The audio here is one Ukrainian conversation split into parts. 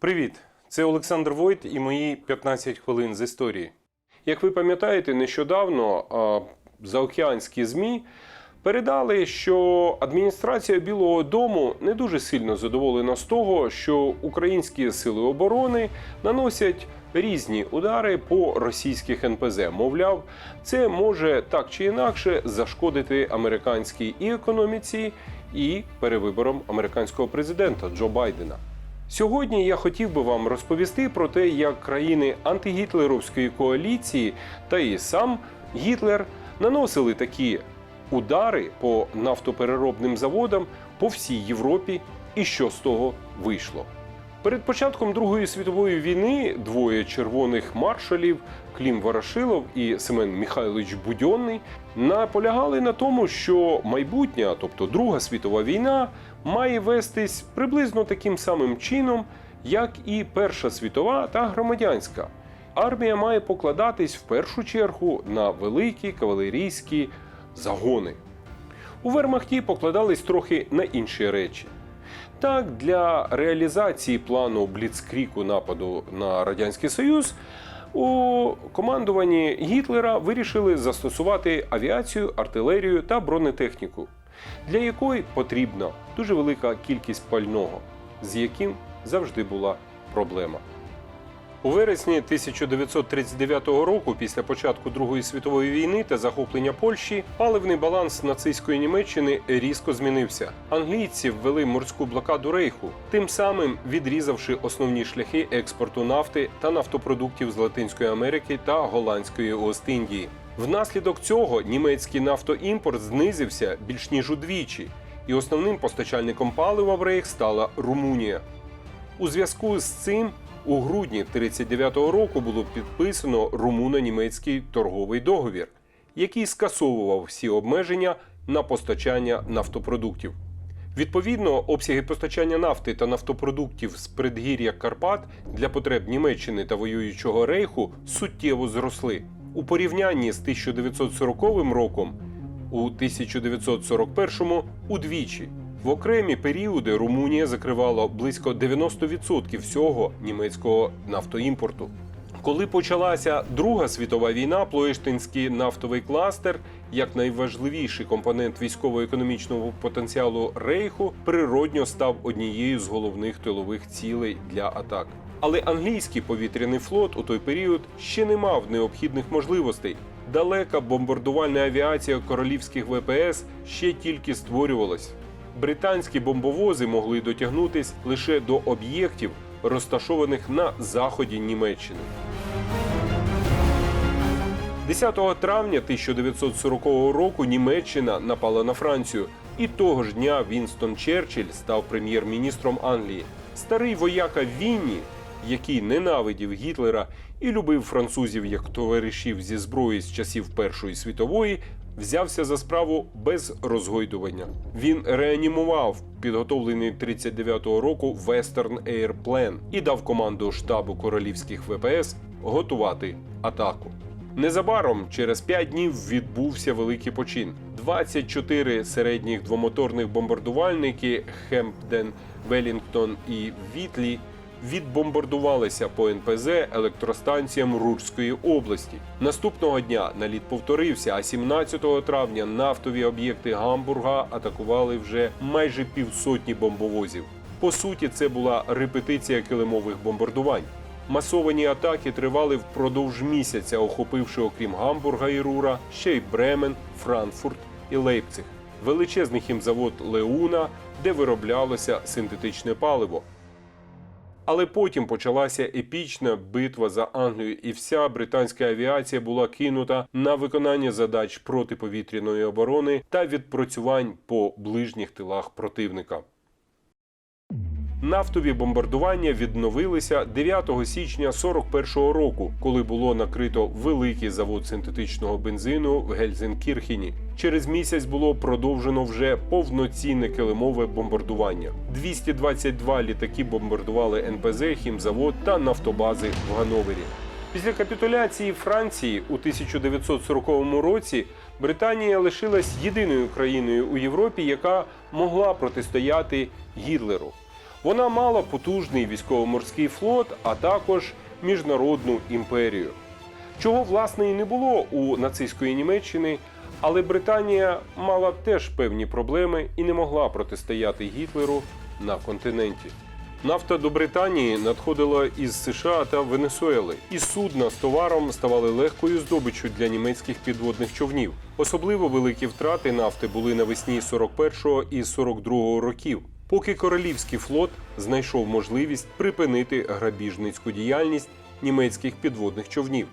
Привіт! Це Олександр Войт і мої 15 хвилин з історії. Як ви пам'ятаєте, нещодавно а, заокеанські ЗМІ передали, що адміністрація Білого Дому не дуже сильно задоволена з того, що українські сили оборони наносять різні удари по російських НПЗ. Мовляв, це може так чи інакше зашкодити американській і економіці, і перевиборам американського президента Джо Байдена. Сьогодні я хотів би вам розповісти про те, як країни антигітлеровської коаліції та і сам Гітлер наносили такі удари по нафтопереробним заводам по всій Європі, і що з того вийшло. Перед початком Другої світової війни двоє червоних маршалів Клім Ворошилов і Семен Михайлович Будьонний наполягали на тому, що майбутня, тобто Друга світова війна, має вестись приблизно таким самим чином, як і Перша світова та громадянська. Армія має покладатись в першу чергу на великі кавалерійські загони. У Вермахті покладались трохи на інші речі. Так, для реалізації плану Бліцкріку нападу на Радянський Союз у командуванні Гітлера вирішили застосувати авіацію, артилерію та бронетехніку, для якої потрібна дуже велика кількість пального, з яким завжди була проблема. У вересні 1939 року, після початку Другої світової війни та захоплення Польщі, паливний баланс нацистської Німеччини різко змінився. Англійці ввели морську блокаду рейху, тим самим відрізавши основні шляхи експорту нафти та нафтопродуктів з Латинської Америки та Голландської Ост-Індії. Внаслідок цього німецький нафтоімпорт знизився більш ніж удвічі, і основним постачальником палива в рейх стала Румунія. У зв'язку з цим у грудні 1939 року було підписано румуно-німецький торговий договір, який скасовував всі обмеження на постачання нафтопродуктів. Відповідно, обсяги постачання нафти та нафтопродуктів з предгір'я Карпат для потреб Німеччини та воюючого рейху суттєво зросли. У порівнянні з 1940 роком у 1941 удвічі. В окремі періоди Румунія закривала близько 90% всього німецького нафтоімпорту. Коли почалася Друга світова війна, Плоєштинський нафтовий кластер, як найважливіший компонент військово-економічного потенціалу Рейху, природньо став однією з головних тилових цілей для атак. Але англійський повітряний флот у той період ще не мав необхідних можливостей. Далека бомбардувальна авіація королівських ВПС ще тільки створювалась. Британські бомбовози могли дотягнутись лише до об'єктів, розташованих на заході Німеччини. 10 травня 1940 року Німеччина напала на Францію, і того ж дня Вінстон Черчилль став прем'єр-міністром Англії. Старий вояка Вінні, який ненавидів Гітлера і любив французів як товаришів зі зброї з часів Першої світової, взявся за справу без розгойдування. Він реанімував підготовлений 39-го року Western Air і дав команду штабу королівських ВПС готувати атаку. Незабаром, через 5 днів, відбувся великий почин. 24 середніх двомоторних бомбардувальники Хемпден, Велінгтон і Вітлі відбомбардувалися по НПЗ електростанціям Рурської області. Наступного дня наліт повторився, а 17 травня нафтові об'єкти Гамбурга атакували вже майже півсотні бомбовозів. По суті, це була репетиція килимових бомбардувань. Масовані атаки тривали впродовж місяця, охопивши, окрім Гамбурга і Рура, ще й Бремен, Франкфурт і Лейпциг. Величезний хімзавод Леуна, де вироблялося синтетичне паливо. Але потім почалася епічна битва за Англію, і вся британська авіація була кинута на виконання задач протиповітряної оборони та відпрацювань по ближніх тилах противника. Нафтові бомбардування відновилися 9 січня 41-го року, коли було накрито великий завод синтетичного бензину в Гельзенкірхені. Через місяць було продовжено вже повноцінне килимове бомбардування. 222 літаки бомбардували НПЗ, хімзавод та нафтобази в Гановері. Після капітуляції Франції у 1940 році Британія лишилась єдиною країною у Європі, яка могла протистояти Гітлеру. Вона мала потужний військово-морський флот, а також міжнародну імперію. Чого власне і не було у нацистської Німеччини, але Британія мала теж певні проблеми і не могла протистояти Гітлеру на континенті. Нафта до Британії надходила із США та Венесуели, і судна з товаром ставали легкою здобиччю для німецьких підводних човнів. Особливо великі втрати нафти були навесні 41-го і 42-го років, поки королівський флот знайшов можливість припинити грабіжницьку діяльність німецьких підводних човнів.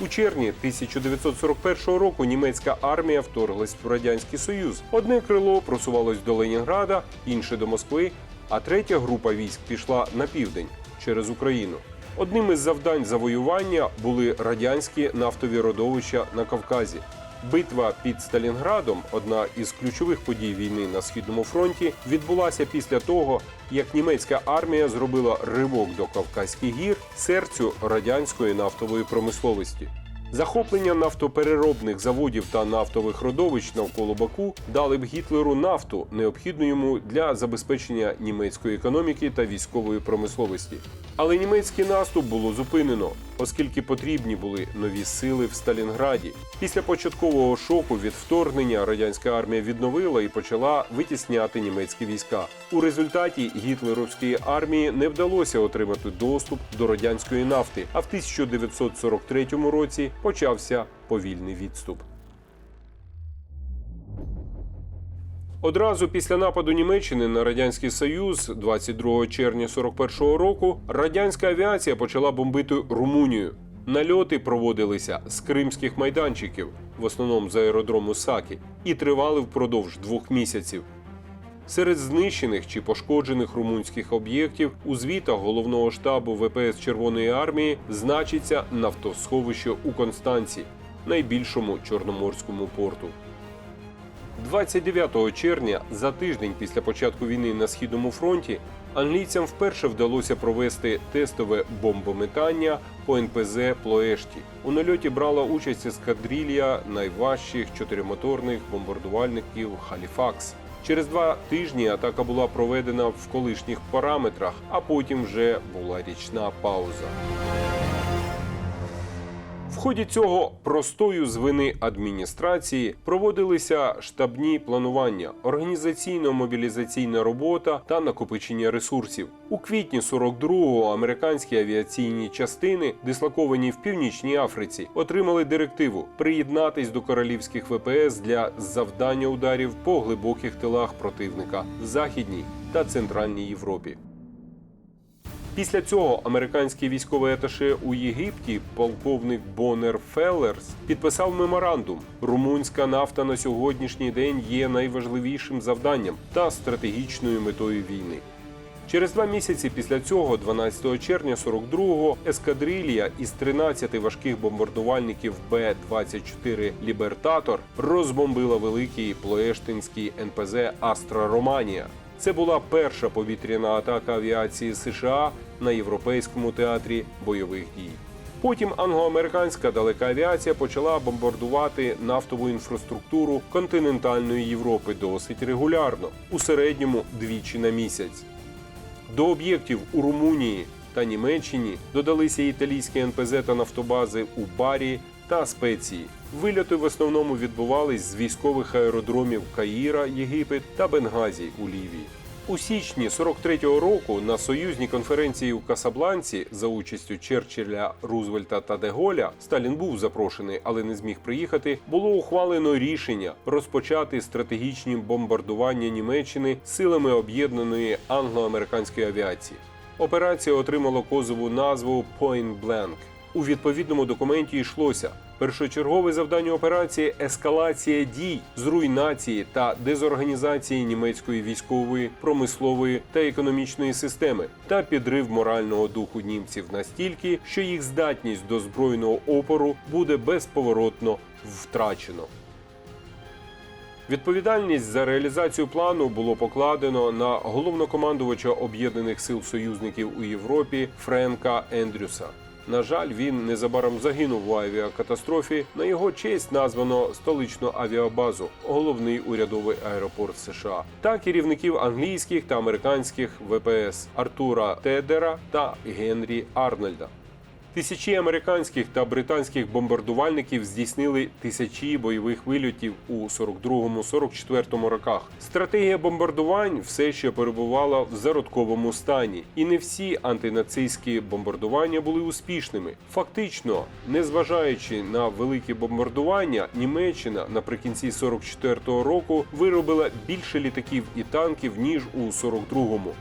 У червні 1941 року німецька армія вторглась в радянський союз. Одне крило просувалось до Ленінграда, інше до Москви, а третя група військ пішла на південь через Україну. Одним із завдань завоювання були радянські нафтові родовища на Кавказі. Битва під Сталінградом, одна із ключових подій війни на східному фронті, відбулася після того, як німецька армія зробила ривок до Кавказьких гір серцю радянської нафтової промисловості. Захоплення нафтопереробних заводів та нафтових родовищ навколо Баку дали б Гітлеру нафту, необхідну йому для забезпечення німецької економіки та військової промисловості. Але німецький наступ було зупинено, оскільки потрібні були нові сили в Сталінграді. Після початкового шоку від вторгнення радянська армія відновила і почала витісняти німецькі війська. У результаті гітлерівської армії не вдалося отримати доступ до радянської нафти. А в 1943 році почався повільний відступ. Одразу після нападу Німеччини на радянський Союз, 22 червня 41-го року, радянська авіація почала бомбити Румунію. Нальоти проводилися з кримських майданчиків, в основному з аеродрому Сакі, і тривали впродовж двох місяців. Серед знищених чи пошкоджених румунських об'єктів у звітах головного штабу ВПС Червоної армії значиться нафтосховище у Констанці, найбільшому чорноморському порту. 29 червня, за тиждень після початку війни на східному фронті, англійцям вперше вдалося провести тестове бомбометання по НПЗ Плоешті. У нальоті брала участь ескадрилья найважчих чотиримоторних бомбардувальників Халіфакс. Через два тижні атака була проведена в колишніх параметрах, а потім вже була річна пауза. Ході цього простою з вини адміністрації проводилися штабні планування, організаційно-мобілізаційна робота та накопичення ресурсів. У квітні 42-го американські авіаційні частини, дислоковані в північній Африці, отримали директиву приєднатись до королівських ВПС для завдання ударів по глибоких тилах противника в західній та центральній Європі. Після цього американський військовий аташе у Єгипті, полковник Бонер Феллерс, підписав меморандум. Румунська нафта на сьогоднішній день є найважливішим завданням та стратегічною метою війни. Через два місяці після цього, 12 червня 42-го, ескадрилья із 13 важких бомбардувальників Б-24 Лібертатор розбомбила великий плоештинський НПЗ Астра Романія. Це була перша повітряна атака авіації США на європейському театрі бойових дій. Потім англо-американська далека авіація почала бомбардувати нафтову інфраструктуру континентальної Європи досить регулярно, у середньому двічі на місяць. До об'єктів у Румунії та Німеччині додалися італійські НПЗ та нафтобази у Барі та Спеції. Вильоти в основному відбувались з військових аеродромів Каїра, Єгипет та Бенгазі у Лівії. У січні 43-го року на союзній конференції у Касабланці за участю Черчилля, Рузвельта та Деголя Сталін був запрошений, але не зміг приїхати. Було ухвалено рішення розпочати стратегічні бомбардування Німеччини силами об'єднаної англо-американської авіації. Операція отримала козову назву Point Blank. У відповідному документі йшлося першочергове завдання операції ескалація дій з руйнації та дезорганізації німецької військової, промислової та економічної системи та підрив морального духу німців настільки, що їх здатність до збройного опору буде безповоротно втрачено. Відповідальність за реалізацію плану було покладено на головнокомандувача об'єднаних сил союзників у Європі Френка Ендрюса. На жаль, він незабаром загинув в авіакатастрофі. На його честь названо столичну авіабазу, головний урядовий аеропорт США, та керівників англійських та американських ВПС Артура Тедера та Генрі Арнольда. Тисячі американських та британських бомбардувальників здійснили тисячі бойових вильотів у 42-44 роках. Стратегія бомбардувань все ще перебувала в зародковому стані, і не всі антинацистські бомбардування були успішними. Фактично, незважаючи на великі бомбардування, Німеччина наприкінці 44-го року виробила більше літаків і танків ніж у 42-му.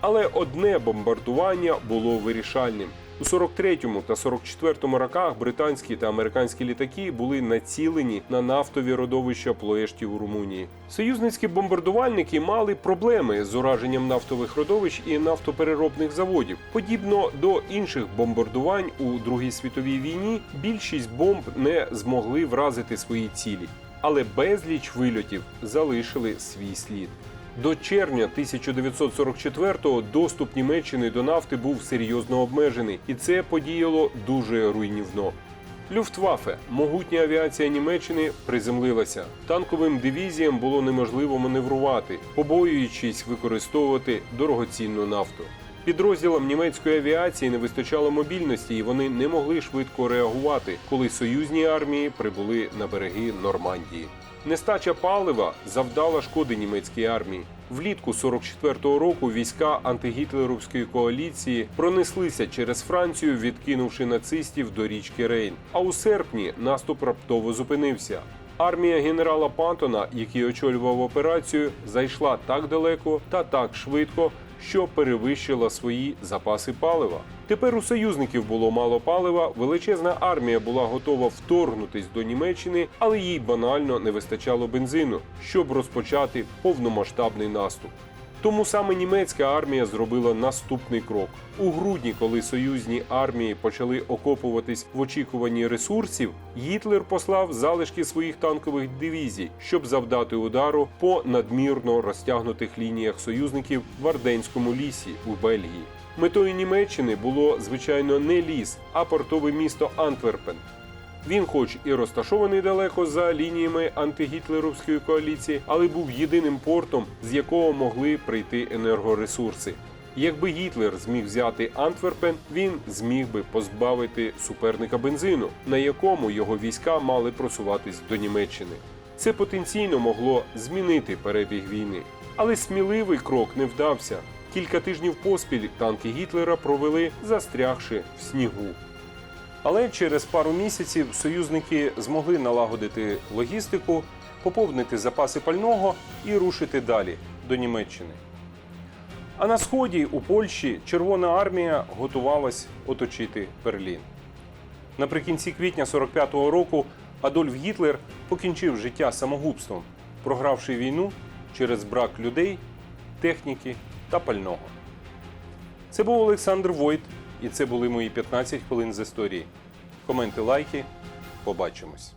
Але одне бомбардування було вирішальним. У 43-му та 44-му роках британські та американські літаки були націлені на нафтові родовища Плоєштів у Румунії. Союзницькі бомбардувальники мали проблеми з ураженням нафтових родовищ і нафтопереробних заводів. Подібно до інших бомбардувань у Другій світовій війні, більшість бомб не змогли вразити свої цілі, але безліч вильотів залишили свій слід. До червня 1944-го доступ Німеччини до нафти був серйозно обмежений, і це подіяло дуже руйнівно. Люфтваффе, могутня авіація Німеччини, приземлилася. Танковим дивізіям було неможливо маневрувати, побоюючись використовувати дорогоцінну нафту. Підрозділам німецької авіації не вистачало мобільності, і вони не могли швидко реагувати, коли союзні армії прибули на береги Нормандії. Нестача палива завдала шкоди німецькій армії. Влітку 44-го року війська антигітлерівської коаліції пронеслися через Францію, відкинувши нацистів до річки Рейн. А у серпні наступ раптово зупинився. Армія генерала Пантона, який очолював операцію, зайшла так далеко та так швидко, що перевищила свої запаси палива. Тепер у союзників було мало палива, величезна армія була готова вторгнутись до Німеччини, але їй банально не вистачало бензину, щоб розпочати повномасштабний наступ. Тому саме німецька армія зробила наступний крок у грудні, коли союзні армії почали окопуватись в очікуванні ресурсів. Гітлер послав залишки своїх танкових дивізій, щоб завдати удару по надмірно розтягнутих лініях союзників в Арденському лісі у Бельгії. Метою Німеччини було звичайно не ліс, а портове місто Антверпен. Він, хоч і розташований далеко за лініями антигітлерівської коаліції, але був єдиним портом, з якого могли прийти енергоресурси. Якби Гітлер зміг взяти Антверпен, він зміг би позбавити суперника бензину, на якому його війська мали просуватись до Німеччини. Це потенційно могло змінити перебіг війни. Але сміливий крок не вдався. Кілька тижнів поспіль танки Гітлера провели, застрягши в снігу. Але через пару місяців союзники змогли налагодити логістику, поповнити запаси пального і рушити далі до Німеччини. А на сході у Польщі Червона армія готувалась оточити Берлін. Наприкінці квітня 45-го року Адольф Гітлер покінчив життя самогубством, програвши війну через брак людей, техніки та пального. Це був Олександр Войт, і це були мої 15 хвилин з історії. Коменти, лайки. Побачимось.